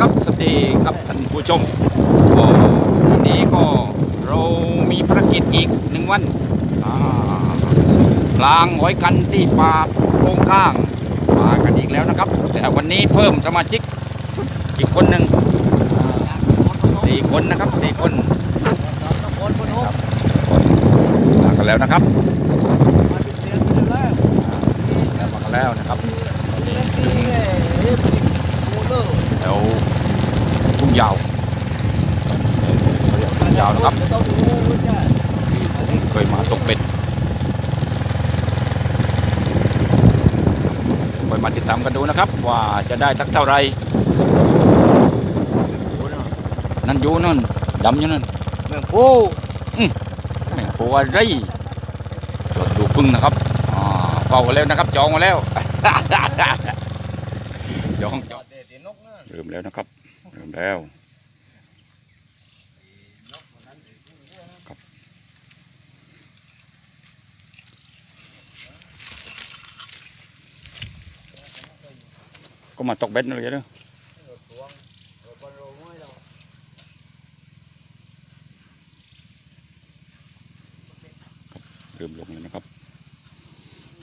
ครับสวัสดีครับท่านผู้ชมก็วันนี้ก็เรามีภารกิจอีกหนึ่งวันอ่าพลางหอยกันที่ป่าโกงข้างมากันอีกแล้วนะครับ แต่วันนี้เพิ่มสมาชิกอีกคนหนึ่งสี่คนนะครับสี่คนมากันแล้วนะครับมากันแล้วนะครับแถวทุ่ง ยาวทุ่งยาวนะครับเคยมาตกเป็ดคอยมาติดตามกันดูนะครับ ว่าจะได้สักเท่าไหรนั่นอยู่นั่นดำอยู่นั่นเมืองผู้แม่งตัวอะไรจดดูพึ่งนะครับอ่าเฝ้ากันแล้วนะครับ จองมาแล้วจองจองเริ่มแล้วนะครับเริ่ม แล้วก็มาตกเบ็ดนั่นเลยเด้อเริ่มลงแล้วนะครับ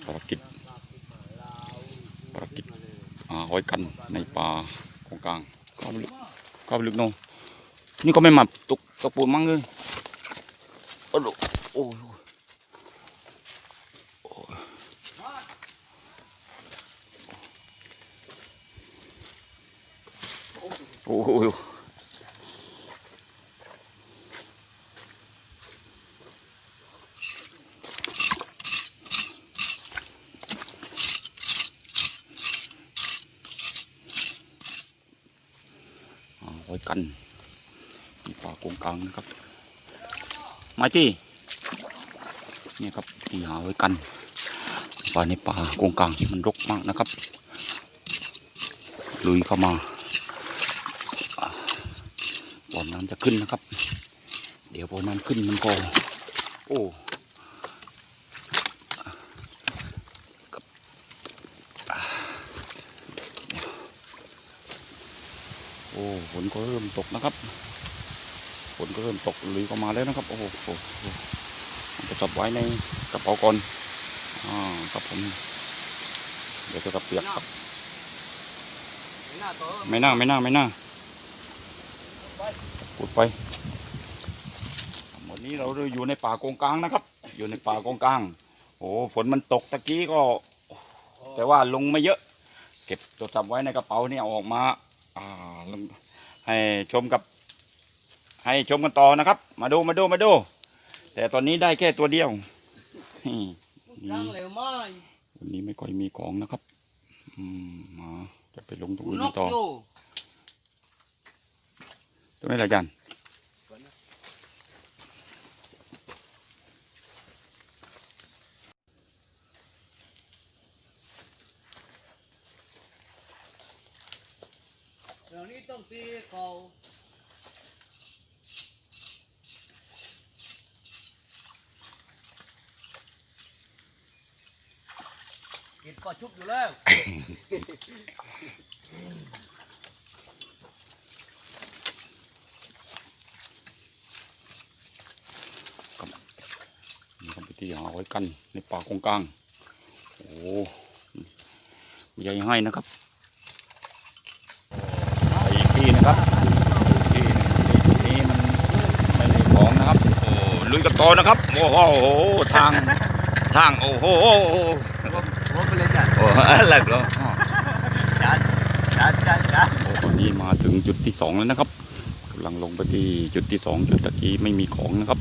ภารกิจภารกิจหาหอยกันในป่าของกลางเข้าลึก เข้าไปลึกโนนี่ก็ไม่มาตกตกปูนมั้งเลยโอ้โหโอ้โหโอ้โห อ่าหอย กันมีป่าโกงกลางนะครับ มาที่นี่ครับที่หาหอยกันป่าในป่าโกงกลางมันรกมากนะครับ ลุยเข้ามาอ่าบ่อน้ำจะขึ้นนะครับ เดี๋ยวบ่อน้ำขึ้นมันก็โอ้ครับอ่า โอ้ฝนก็เริ่มตกนะครับฝนก็เริ่มตกลุยก็มาแล้วนะครับ โอ้โหจะจับไว้ในกระเป๋าก่อนอ่าครับผมเดี๋ยวจะกระเปียกครับไม่น่าไม่น่าไม่น่าพูดไปวันนี้เราอยู่ในป่ากงกลางนะครับ อยู่ในป่ากงกลาง โอ้ฝนมันตกตะกี้ก็ แต่ว่าลงไม่เยอะ เก็บตัวจับไว้ในกระเป๋าเนี่เออกมา ให้ชมกับ ให้ชมกันต่อนะครับ มาดูมาดูมาดู แต่ตอนนี้ได้แค่ตัวเดียวนี่รังเหลวมาวันนี้ไม่ค่อยมีของนะครับ อืมมาจะไปลงตรงนอื่นกต่ออยู่ตรงนี้แหละอาจัน ต้องตีเขากินก็ชุบอยู่แล้วนี่ครับพิธีหาไว้กันในป่ากงกลาง โอ้ใหญ่ให้นะครับไปอีกที่นะครับที่หนึ่งที่นี้มันไม่ได้ของนะครับ โอ้ ลุยกันต่อนะครับ โอ้โหทางทางโอ้โหหัวไปเลยจ้ะโอ้อะไรเหรอจัดจัดจัดจัดโอ้ตอนนี้มาถึงจุดที่สองแล้วนะครับกำลังลงไปที่จุดที่สองจุดตะกี้ไม่มีของนะครับ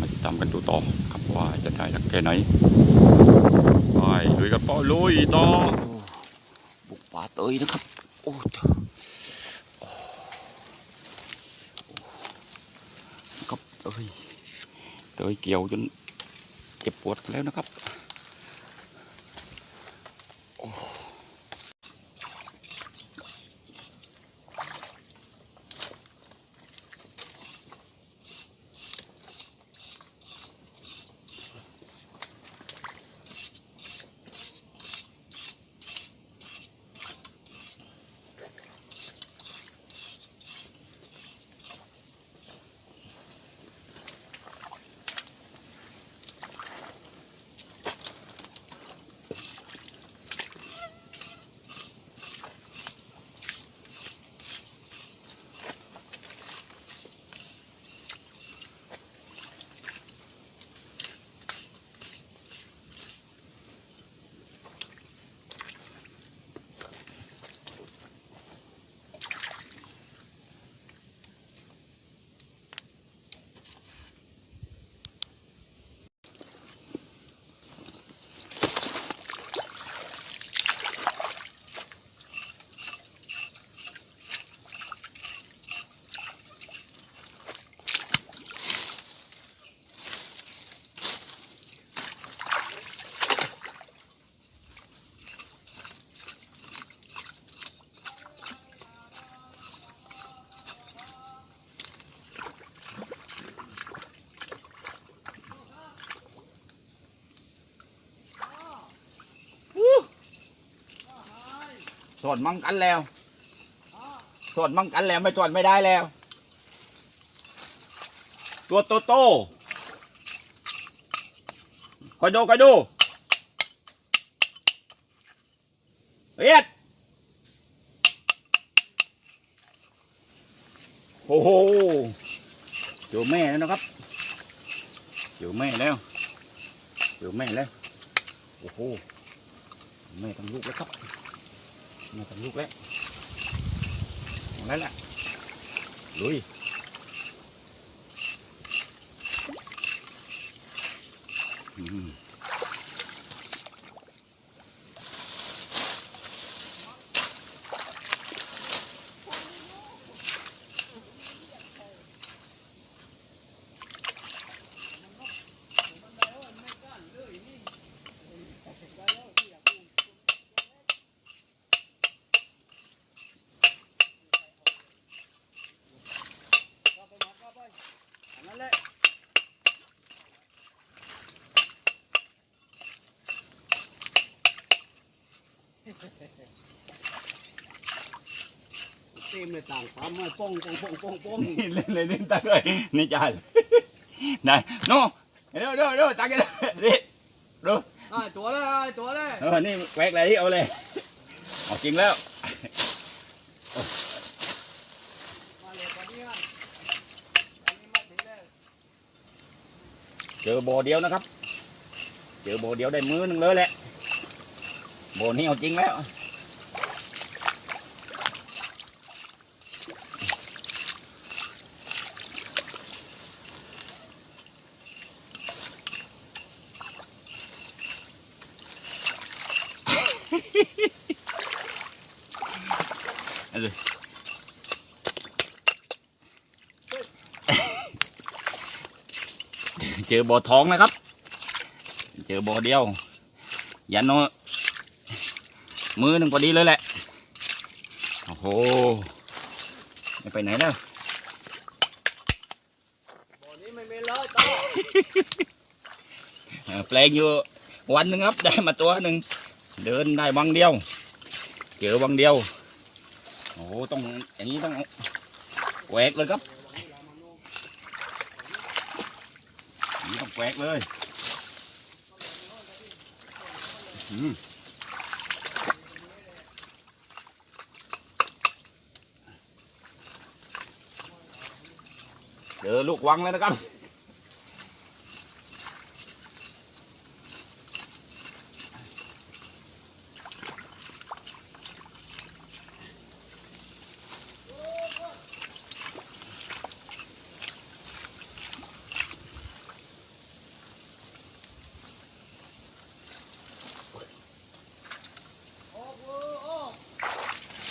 มาติดตามกันดูต่อครับว่าจะได้สักแค่ไหนไปลุยกันต่อลุยต่อบุกป่าเตยนะครับ โอ้เจ้าโอ้ครับเตย เตยเกี่ยวจนเจ็บปวดแล้วนะครับ สอนมั่งกันแล้วสอนมั่งกันแล้วไม่สอนไม่ได้แล้ว ตัวโตโตคอยดูคอยดูเอียดโอ้โหเจอแม่แล้วนะครับเจอแม่แล้วเจอแม่แล้วโอ้โหแม่ทั้งลูกแล้วครับ แม่ทั้งลูกแล้ เต็มเลยต่างความมาป้องป้องป้องป้องป้องนี่เล่นเลยเล่นตาเลยนี่จ้าไหนโน่เดี๋ยวเดี๋ยวเดี๋ยวตากันนี่ดูอ่าตัวเลยตัวเลยเออนี่แหวกเลยเอาเลยเอาจริงแล้วเลยตอนนี้อ่อเดียวนะครับ เจอโบเดียวได้มือหนึ่งเลยแหละ โบนี้เอาจริงแล้วเจอบ่อทองนะครับ เจอบ่อเดียว ยันโน มือหนึ่งพอดีเลยแหละโอ้โหไม่ไปไหนแล้วบ่อนี้ไม่มีเลยต่อเออแปลงอยู่วันหนึ่งครับได้มาตัวหนึ่งเดินได้วังเดียวเจอวังเดียวโอ้โหต้องอย่างนี้ต้องแหวกเลยครับอย่างนี้ต้องแหวกเลยอืม เจอลูกวังแล้วนะครับ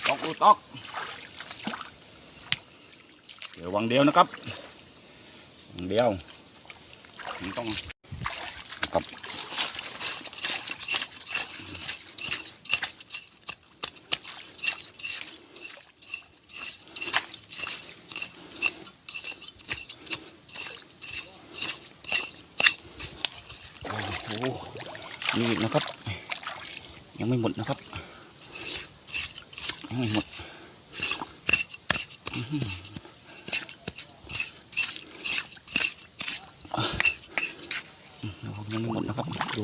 ตอกลูกตอกเดี๋ยววังเดียวนะครับ เดียวผมต้องกับโอ้โหนี่อีกนะครับ ยังไม่หมดนะครับ ยังไม่หมดอื้อหืออะยังไม่หมดนะครับดู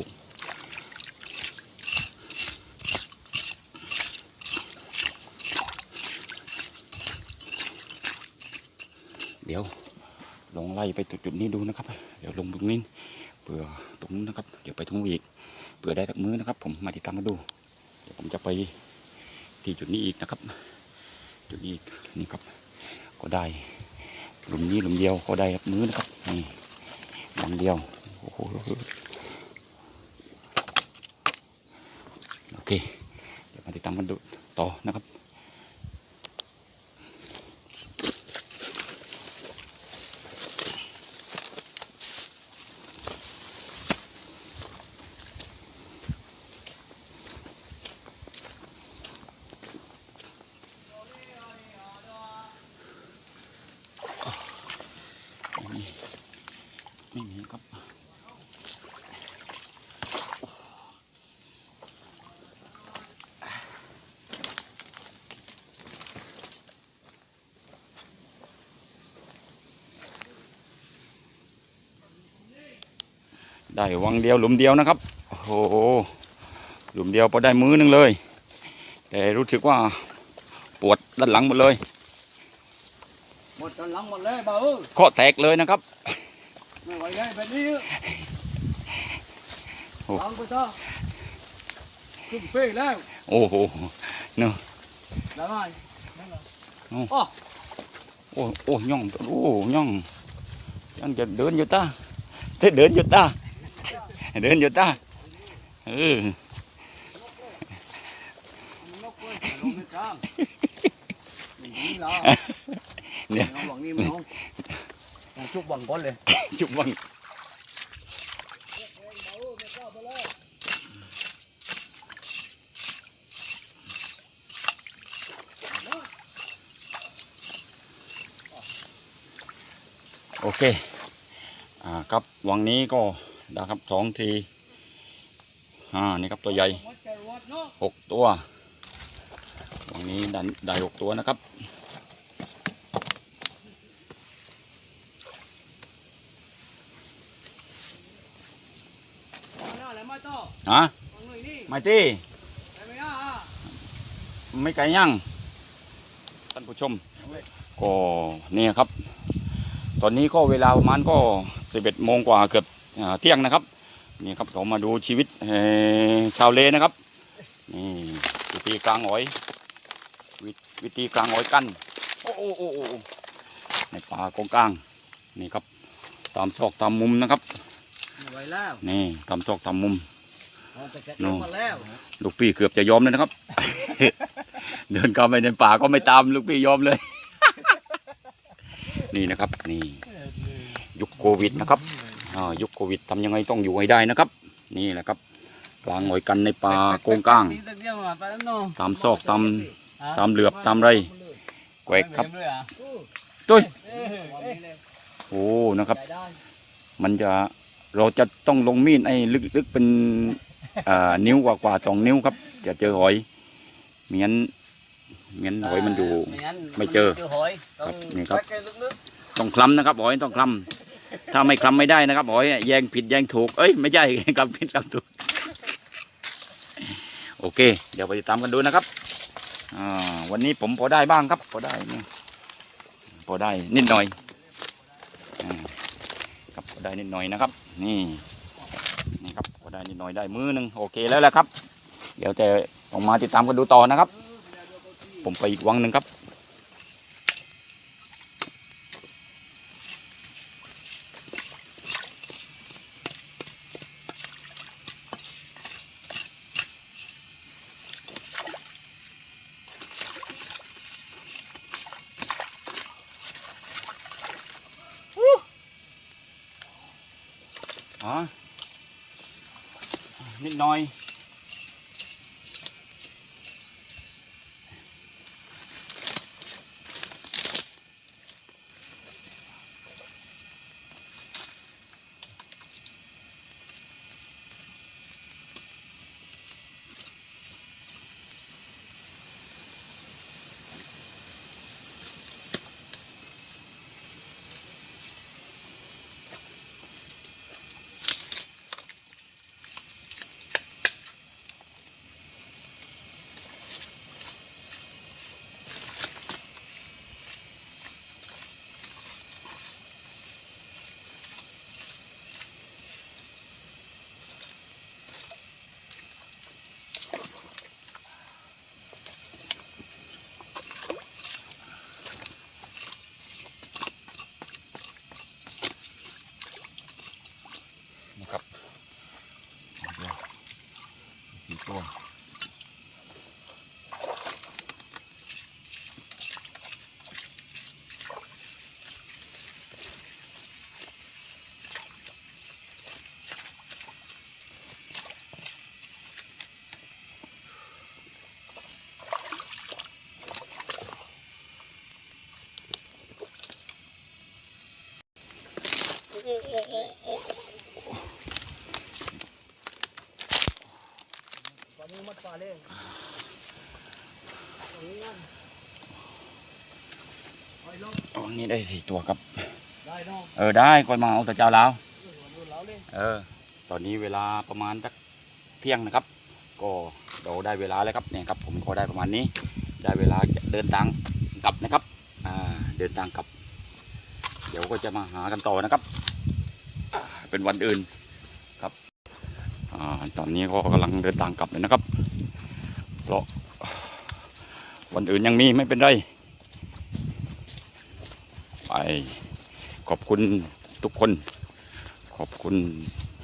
เดี๋ยวลองไล่ไปจุดๆนี้ดูนะครับ เดี๋ยวลงตรงนี้เผื่อตรงนู้นนะครับ เดี๋ยวไปตรงนู้นอีกเผื่อได้สักมื้อนะครับ ผมมาติดตามมาดู เดี๋ยวผมจะไปที่จุดนี้อีกนะครับ จุดนี้นี่ครับ ก็ได้หลุมนี้หลุมเดียวก็ได้ครับมือนะครับนี่หลุมเดียวโอ้โหโอเค เดี๋ยวมาติดตามกันดูต่อนะครับ ได้วังเดียวหลุมเดียวนะครับ โอ้โหหลุมเดียวพอได้มือหนึงเลย แต่รู้สึกว่าปวดด้านหลังหมดเลยหมดกำลังหมดเลยบ่าวเอ้ยข้อแตกเลยนะครับไม่ไหวได้แบบนี้โอ้ลองไปซะขึ้นเป้แล้วโอ้โหได้ไหมนั่นเหรอโอ้อ๋อโอ้โอ้ย่องโอ้ย่องยังจะเดินอยู่ตาเดินเดินอยู่ตา เดินอยู่ตาเออมันนกเว้ยลงในกลางนี่เหรอเนี่ยน้องหวังนี่มันน้องน้องชุบบังก้นเลยชุบวังโอเค อ่าครับ วังนี้ก็ ได้ครับสองทีอ่านี่ครับตัวใหญ่หกตัววังนี้ได้ได้หกตัวนะครับอะไรมาต่อฮะเอาหน่อยนี่ไม่ตี้ไม่ไม่ไกลยั่งท่านผู้ชมก็เนี่ยครับ ตอนนี้ก็เวลาประมาณก็สิบเอ็ดโมงกว่าเกือบ เที่ยงนะครับนี่ครับเรามาดูชีวิตเอ่อชาวเลนะครับนี่วิธีกลางหอยวิวิธีกลางหอยกันโอ้โอ้โอ้โอ้โอ้ในป่ากงกลางนี่ครับตามซอกตามมุมนะครับไม่ไหวแล้วนี่ตามซอกตามมุมเอาแต่แกะโน่ลงมาแล้วลูกพี่เกือบจะยอมเลยนะครับ เดินเข้าไปในป่าก็ไม่ตามลูกพี่ยอมเลย นี่นะครับนี่ยุคโควิดนะครับอ่า ยุคโควิดทำยังไงต้องอยู่ให้ได้นะครับ นี่แหละครับกลางหอยกันในป่าโกงกลางนี่ตะเกียบมาไปแล้วเนาะตามซอกตามตามเหลือบตามไรแกวกครับไม่เห็นเลยอะตุ้ยเออเออโอ้นะครับได้ได้มันจะเราจะต้องลงมีดให้ลึกๆเป็นอ่านิ้วกว่ากว่าสองนิ้วครับ จะเจอหอยเหมียนเหมียนหอยมันอยู่งั้นไม่เจอเจอหอยต้อครังบนี่ครับแกะลึกต้องคลำนะครับหอยต้องคลำ ถ้าไม่คลำไม่ได้นะครับหอแยงผิดแยงถูก เอ้ยไม่ใช่คลำผิดคลำถูก โอเค เดี๋ยวไปติดตามกันดูนะครับวันนี้ผมพอได้บ้างครับ พอได้นี่พอได้นิดหน่อยครับพอได้นิดหน่อยนะครับ นี่นี่ครับพอได้นิดหน่อยได้มือหนึ่งโอเคแล้วแหละครับ เดี๋ยวแต่ออกมาติดตามกันดูต่อนะครับ ผมไปอีกวังหนึ่งครับ ได้สี่ตัวครับ เออได้คอยมาเอาแต่เจ้าลาวเออ ตอนนี้เวลาประมาณสักเที่ยงนะครับ ก็เราได้เวลาแล้วครับเนี่ยครับ ผมก็ได้ประมาณนี้ ได้เวลาเดินทางกลับนะครับ อ่าเดินทางกลับ เดี๋ยวก็จะมาหากันต่อนะครับ เป็นวันอื่นครับอ่าตอนนี้ก็กำลังเดินทางกลับเลยนะครับเพราะวันอื่นยังมีไม่เป็นไร ขอบคุณทุกคน ขอบคุณ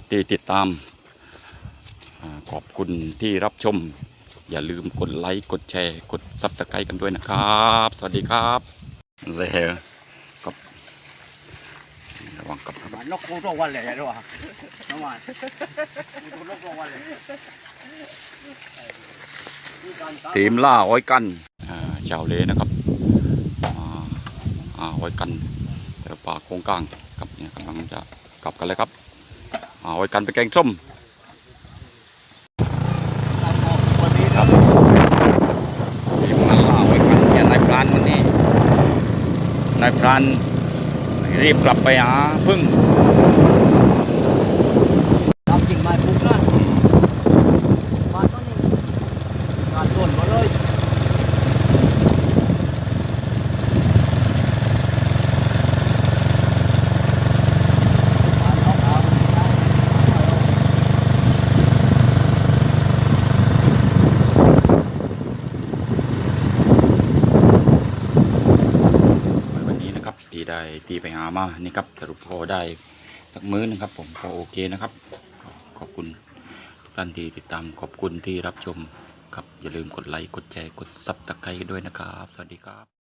ที่ติดตามอาขอบคุณที่รับชม อย่าลืมกดไลค์ กดแชร์ กดซับสไครต์กันด้วยนะครับ สวัสดีครับเลยกับระวังกับครับนกคงตัววันเลยใช่ไหมน้องวันนกตัววันเลยทีมล่าอ้อยกันอ่าชาวเลนะครับอ่าอ่าอ้อยกัน แต่ป่าโคงกลางครับเนี่ยกำลังจะกลับกันเลยครับ เอ่าอ้กันไปแกงส้มครับทีมานล่าอ้อยกันเนี่ยนายพรานวันนี้นายพรานรีบกลับไปหาพึ่งทำจริงมาทุกนั่นมาต้องการต้นมาเลยการเอาเอา วันนี้นะครับที่ ได้ตีไปหามานี่ครับสรุปพอได้สักมื้อนะครับ ผมก็โอเคนะครับ ขอบคุณทุกท่านที่ติดตามขอบคุณที่รับชมครับอย่าลืมกดไลค์กดแชร์กดซับตะไคร้ด้วยนะครับ สวัสดีครับ